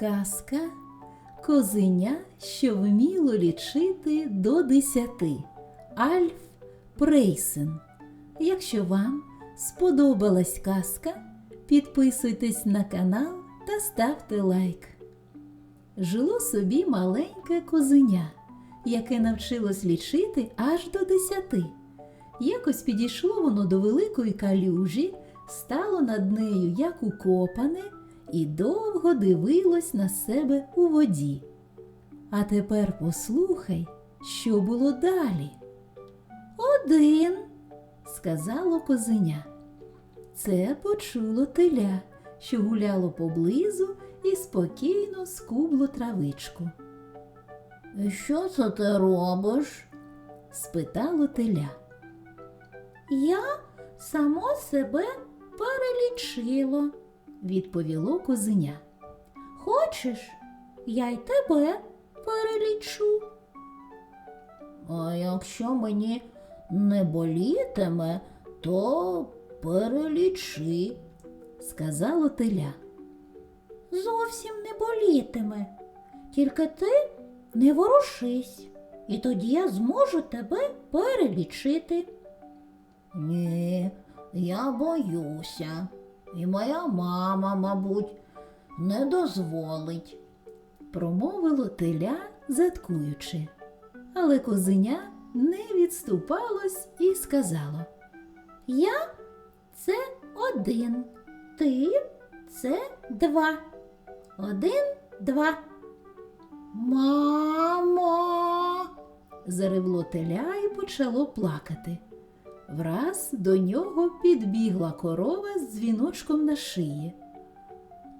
Казка Козеня, що вміло лічити до десяти. Альф Прейсен. Якщо вам сподобалась казка, підписуйтесь на канал та ставте лайк. Жило собі маленьке козеня, яке навчилось лічити аж до десяти. Якось підійшло воно до великої калюжі, стало над нею як укопане, і довго дивилось на себе у воді. А тепер послухай, що було далі. Один, сказало козеня. Це почуло теля, що гуляло поблизу і спокійно скубло травичку. Що це ти робиш? спитало теля. Я само себе перелічило, відповіло козеня. Хочеш, я й тебе перелічу. А якщо мені не болітиме, то перелічи, сказало теля. Зовсім не болітиме, тільки ти не ворушись, і тоді я зможу тебе перелічити. Ні, я боюся, і моя мама, мабуть, не дозволить, промовило теля, заткуючи. Але козеня не відступалось і сказало Я це один, ти це два. Один, два. Мамо. заревло теля і почало плакати. Враз до нього підбігла корова з дзвіночком на шиї.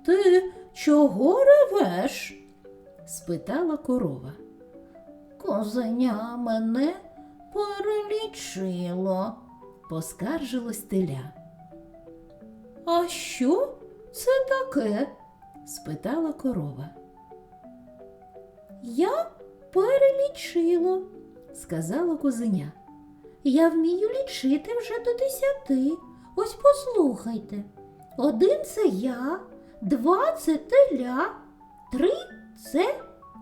Ти чого ревеш? спитала корова. Козеня мене перелічило, поскаржилось теля. А що це таке? спитала корова. Я перелічило, сказала козеня. Я вмію лічити вже до десяти. Ось послухайте. Один це я, два це теля, три це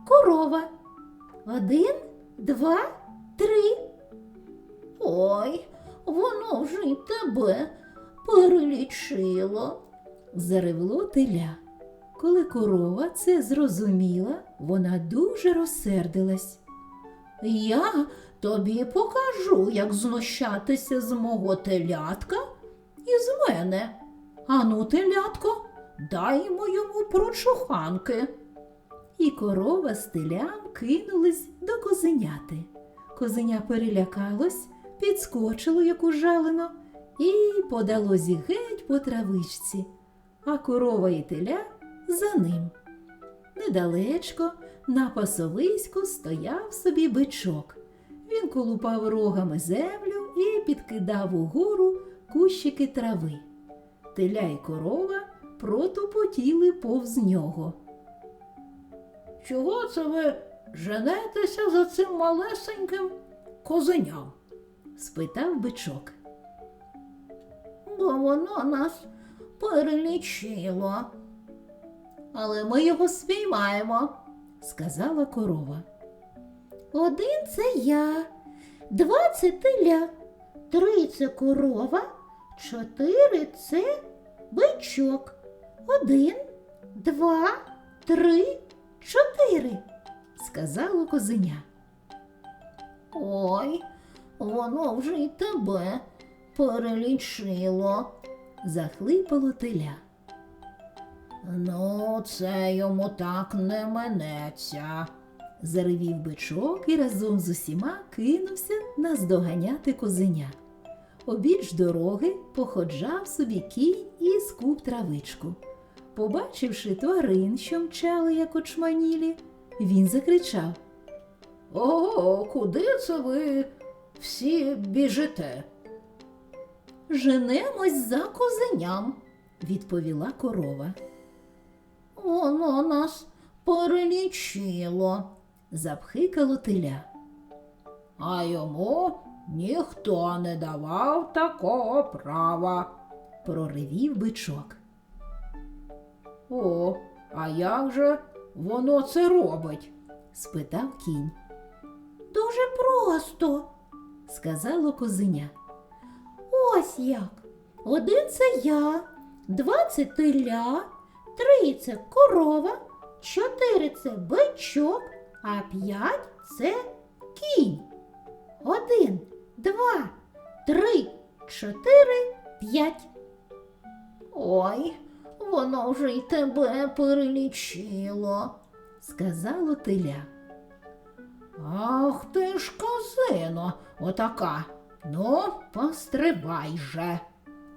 корова. Один, два, три. Ой, воно вже й тебе перелічило, заревло теля. Коли корова це зрозуміла, вона дуже розсердилась. Я тобі покажу, як знущатися з мого телятка і з мене. Ану, телятко, даймо йому прочуханки. І корова з телям кинулись до козеняти. Козеня перелякалось, підскочило, як ужалено, і подалось геть по травичці, а корова і теля за ним. Недалечко на пасовиську стояв собі бичок. Він колупав рогами землю і підкидав угору кущики трави. Теля й корова протупотіли повз нього. Чого це ви женетеся за цим малесеньким козеням? спитав бичок. Бо воно нас перелічило. Але ми його спіймаємо, сказала корова. Один це я, два це теля, три це корова, чотири це бичок. Один, два, три, чотири, сказало козеня. Ой, воно вже й тебе перелічило, захлипало теля. Ну, це йому так не минеться, заревів бичок і разом з усіма кинувся наздоганяти козеня. Обіч дороги походжав собі кінь і скуп травичку. Побачивши тварин, що мчали, як очманілі, він закричав Ого, куди це ви всі біжите? Женемось за козеням, відповіла корова. Воно нас перелічило, запхикало теля. А йому ніхто не давав такого права, проривів бичок. О, А як же воно це робить? спитав кінь. Дуже просто, сказало козеня. Ось як. Один це я, два це теля, три це корова, чотири це бичок, а п'ять це кінь. Один, два, три, чотири, п'ять. Ой, воно вже й тебе перелічило, сказало теля. Ах ти ж козино, отака. Ну, постривай же.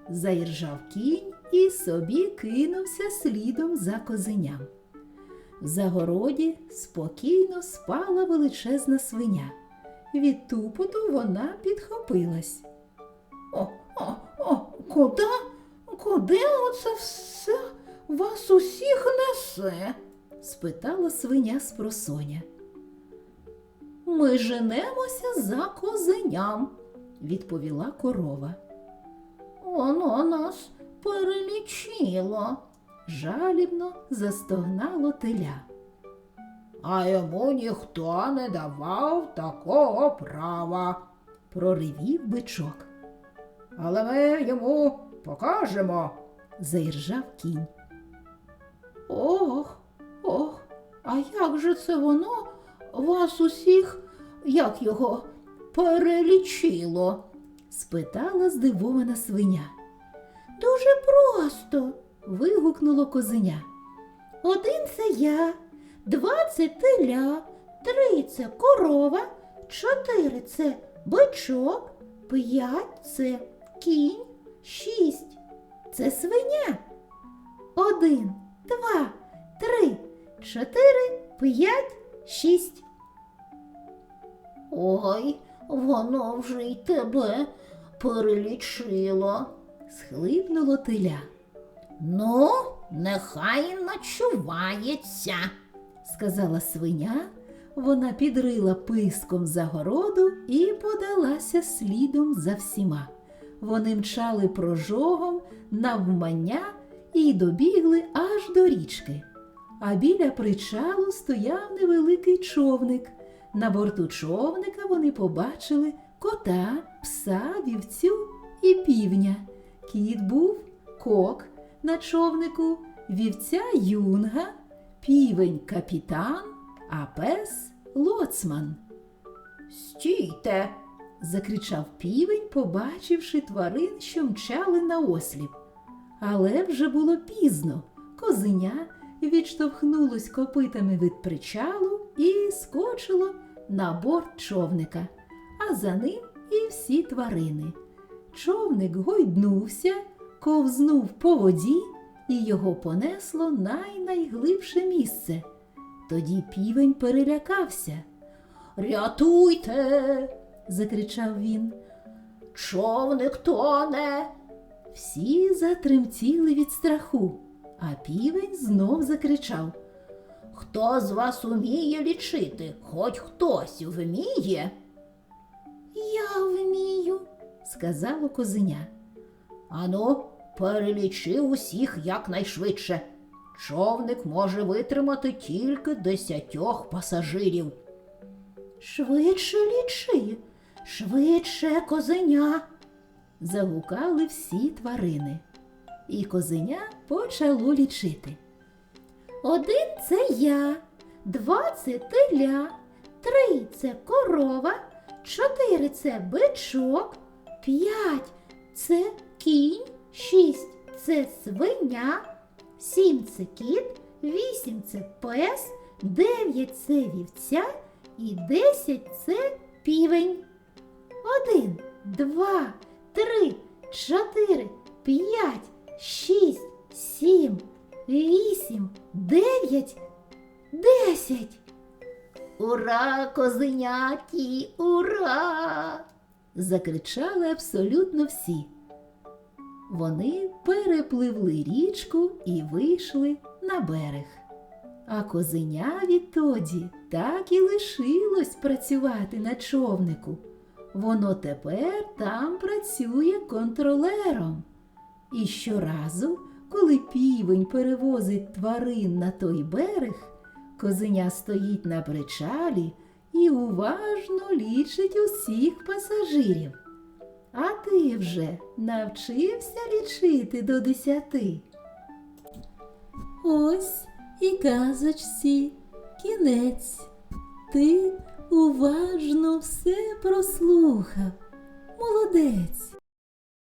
Заіржав кінь і собі кинувся слідом за козеням. В загороді спокійно спала величезна свиня. Від тупоту вона підхопилась. О, о, о, куди? Куди оце все вас усіх несе? спитала свиня з просоня. Ми женемося за козеням, відповіла корова. Воно нас перелічило, жалібно застогнало теля. А йому ніхто не давав такого права, проривів бичок. Але ми йому покажемо, заіржав кінь. Ох, ох, а як же це воно вас усіх, як його, перелічило? спитала здивована свиня. Дуже просто. вигукнуло козеня. Один це я, два це теля, три це корова, чотири це бичок, п'ять це кінь, шість це свиня. Один, два, три, чотири, п'ять, шість. Ой, воно вже й тебе перелічило, схлипнуло теля. Ну, нехай ночувається, сказала свиня. Вона підрила писком загороду і подалася слідом за всіма. Вони мчали прожогом навмання і добігли аж до річки. А біля причалу стояв невеликий човник. На борту човника вони побачили кота, пса, вівцю і півня. Кіт був кок на човнику, вівця юнга, півень капітан, а пес лоцман. Стійте. закричав півень, побачивши тварин, що мчали на осліп. Але вже було пізно. Козеня відштовхнулось копитами від причалу і скочило на борт човника, а за ним і всі тварини. Човник гойднувся, ковзнув по воді, і його понесло най-найглибше місце. Тоді півень перелякався. Рятуйте. закричав він. Човник тоне. Всі затремтіли від страху, а півень знов закричав. Хто з вас уміє лічити? Хоч хтось вміє? Я вмію, сказало козеня. Ану, перелічи усіх якнайшвидше. Човник може витримати тільки десятьох пасажирів. Швидше лічи, швидше козеня. загукали всі тварини. І козеня почало лічити. Один це я, два це теля, три це корова, чотири це бичок, п'ять це кінь, шість це свиня, сім це кіт, вісім це пес, дев'ять це вівця і десять це півень. Один, два, три, чотири, п'ять, шість, сім, вісім, дев'ять, десять. Ура, козеняті, ура! Закричали абсолютно всі. Вони перепливли річку і вийшли на берег. А козеня відтоді так і лишилось працювати на човнику. Воно тепер там працює контролером. І щоразу, коли півень перевозить тварин на той берег, козеня стоїть на причалі і уважно лічить усіх пасажирів. А ти вже навчився лічити до десяти? Ось і казочці кінець. Ти уважно все прослухав. Молодець.